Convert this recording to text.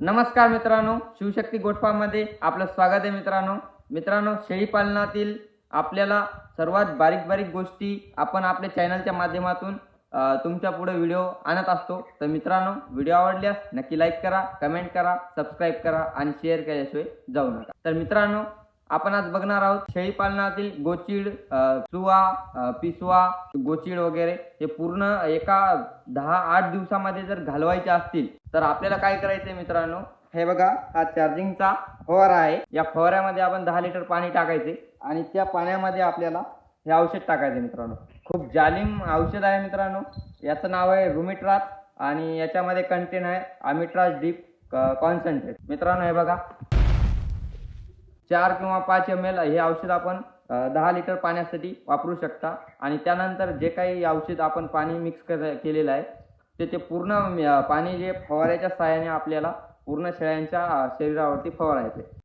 नमस्कार मित्रांनो शिवशक्ती गोठपामध्ये आपलं स्वागत आहे मित्रांनो. मित्रांनो शेळीपालनातील आपल्याला सर्वात बारीक बारीक गोष्टी आपण आपल्या चॅनलच्या माध्यमातून तुमच्यापुढे व्हिडिओ आणत असतो. तर मित्रांनो व्हिडिओ आवडल्यास नक्की लाईक करा कमेंट करा सबस्क्राईब करा आणि शेअर केल्याशिवाय जाऊ नका. तर मित्रांनो आपण आज बघणार आहोत शेळी पालनातील चुवा पिसवा गोचिड वगैरे हे पूर्ण एका दहा आठ दिवसामध्ये जर घालवायचे असतील तर आपल्याला काय करायचंय मित्रांनो? हे बघा हा चार्जिंगचा फवारा आहे. या फवाऱ्यामध्ये आपण दहा लिटर पाणी टाकायचे आणि त्या पाण्यामध्ये आपल्याला हे औषध टाकायचे मित्रांनो. खूप जालिम औषध आहे मित्रांनो. याचं नाव आहे रुमिट्रास आणि याच्यामध्ये कंटेन आहे अमिट्रास डीप कॉन्सन्ट्रेट मित्रांनो हे बघा. चार किंवा पाच एम एल हे औषध आपण दहा लिटर पाण्यासाठी वापरू शकता. आणि त्यानंतर जे काही औषध आपण पाणी मिक्स कर केलेलं आहे ते ते पूर्ण पाणी जे फवाऱ्याच्या सहाय्याने आपल्याला पूर्ण शेळ्यांच्या शरीरावरती फवारायचे.